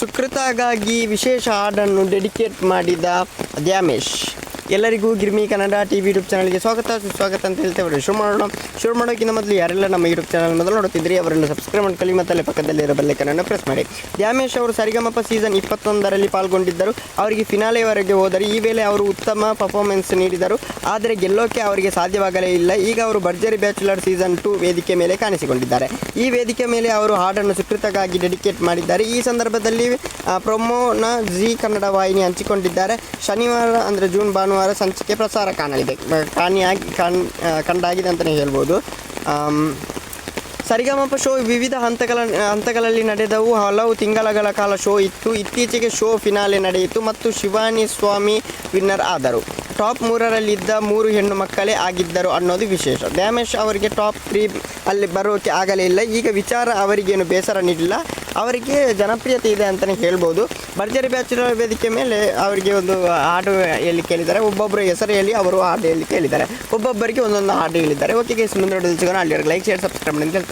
ಸುಕೃತಗಾಗಿ ವಿಶೇಷ ಹಾಡನ್ನು ಡೆಡಿಕೇಟ್ ಮಾಡಿದ ದ್ಯಾಮೇಶ್. ಎಲ್ಲರಿಗೂ Girmi Kannada T V YouTube ಚಾನಲ್ಗೆ ಸ್ವಾಗತ, ಸುಸ್ವಾಗತ ಅಂತ ಹೇಳ್ತೇವೆ ಶುರು ಮಾಡೋಣ. ಶುರು ಮಾಡೋಕ್ಕಿಂತ ಮೊದಲು ಯಾರೆಲ್ಲ ನಮ್ಮ ಯೂಟ್ಯೂಬ್ ಚಾನಲ್ ಮೊದಲು ನೋಡುತ್ತಿದ್ದರೆ ಅವರೆಲ್ಲ ಸಬ್ಸ್ಕ್ರೈಬ್ ಮಾಡ್ಕೊಳ್ಳಿ ಮತ್ತು ಅಲ್ಲೇ ಪಕ್ಕದಲ್ಲಿರೋ ಬೆಲ್ಲೈಕನನ್ನು ಪ್ರೆಸ್ ಮಾಡಿ. ದ್ಯಾಮೇಶ್ ಅವರು ಸರಿಗಮಪ ಸೀಸನ್ ಇಪ್ಪತ್ತೊಂದರಲ್ಲಿ ಪಾಲ್ಗೊಂಡಿದ್ದರು. ಅವರಿಗೆ ಫಿನಾಲೆವರೆಗೆ ಹೋದರು ಈ ವೇಳೆ ಅವರು ಉತ್ತಮ ಪರ್ಫಾರ್ಮೆನ್ಸ್ ನೀಡಿದರು. ಆದರೆ ಗೆಲ್ಲೋಕೆ ಅವರಿಗೆ ಸಾಧ್ಯವಾಗಲೇ ಇಲ್ಲ. ಈಗ ಅವರು ಭರ್ಜರಿ ಬ್ಯಾಚುಲರ್ ಸೀಸನ್ ಟು ವೇದಿಕೆ ಮೇಲೆ ಕಾಣಿಸಿಕೊಂಡಿದ್ದಾರೆ. ಈ ವೇದಿಕೆ ಮೇಲೆ ಅವರು ಹಾಡನ್ನು ಸುಕೃತಕ್ಕಾಗಿ ಡೆಡಿಕೇಟ್ ಮಾಡಿದ್ದಾರೆ. ಈ ಸಂದರ್ಭದಲ್ಲಿ ಪ್ರೊಮೋನ ಜಿ ಕನ್ನಡ ವಾಹಿನಿ ಹಂಚಿಕೊಂಡಿದ್ದಾರೆ. ಶನಿವಾರ ಅಂದರೆ ಜೂನ್ ಭಾನುವಾರ ಸಂಚಿಕೆ ಪ್ರಸಾರ ಕಾಣಲಿದೆ. ಕಾಣಿಯಾಗಿ, ಕಾಣ್ ಕಂಡಾಗಿದೆ ಅಂತಲೇ ಹೇಳ್ಬೋದು. ಸರಿಗಮಪ ಶೋ ವಿವಿಧ ಹಂತಗಳ, ಹಂತಗಳಲ್ಲಿ ನಡೆದವು. ಹಲವು ತಿಂಗಳಗಳ ಕಾಲ ಶೋ ಇತ್ತು. ಇತ್ತೀಚೆಗೆ ಶೋ ಫಿನಾಲೆ ನಡೆಯಿತು ಮತ್ತು ಶಿವಾನಿ ಸ್ವಾಮಿ ವಿನ್ನರ್ ಆದರು. ಟಾಪ್ ಮೂರರಲ್ಲಿದ್ದ ಮೂರು ಹೆಣ್ಣು ಮಕ್ಕಳೇ ಆಗಿದ್ದರು ಅನ್ನೋದು ವಿಶೇಷ. ಡ್ಯಾಮೇಶ್ ಅವರಿಗೆ ಟಾಪ್ ತ್ರೀ ಅಲ್ಲಿ ಬರೋಕೆ ಆಗಲೇ ಇಲ್ಲ. ಈಗ ವಿಚಾರ ಅವರಿಗೇನು ಬೇಸರ ನೀಡಿಲ್ಲ. ಅವರಿಗೆ ಜನಪ್ರಿಯತೆ ಇದೆ ಅಂತಲೇ ಹೇಳ್ಬೋದು. ಭರ್ಜರಿ ಬ್ಯಾಚುಲರ್ ವೇದಿಕೆ ಮೇಲೆ ಅವರಿಗೆ ಒಂದು ಹಾಡು ಹೇಳಿ ಕೇಳಿದ್ದಾರೆ. ಒಬ್ಬೊಬ್ಬರ ಹೆಸರು ಹೇಳಿ ಅವರು ಹಾಡು ಹೇಳಿ ಕೇಳಿದ್ದಾರೆ. ಒಬ್ಬೊಬ್ಬರಿಗೆ ಒಂದೊಂದು ಹಾಡು ಹೇಳಿದ್ದಾರೆ. ಓಕೆ ಮುಂದೆ ಸಿಗೋಣ. ಅಲ್ಲಿ ಲೈಕ್ ಶೇರ್ ಸಬ್ಸ್ಕ್ರೈಬ್ ಮಾಡಿ ಅಂತ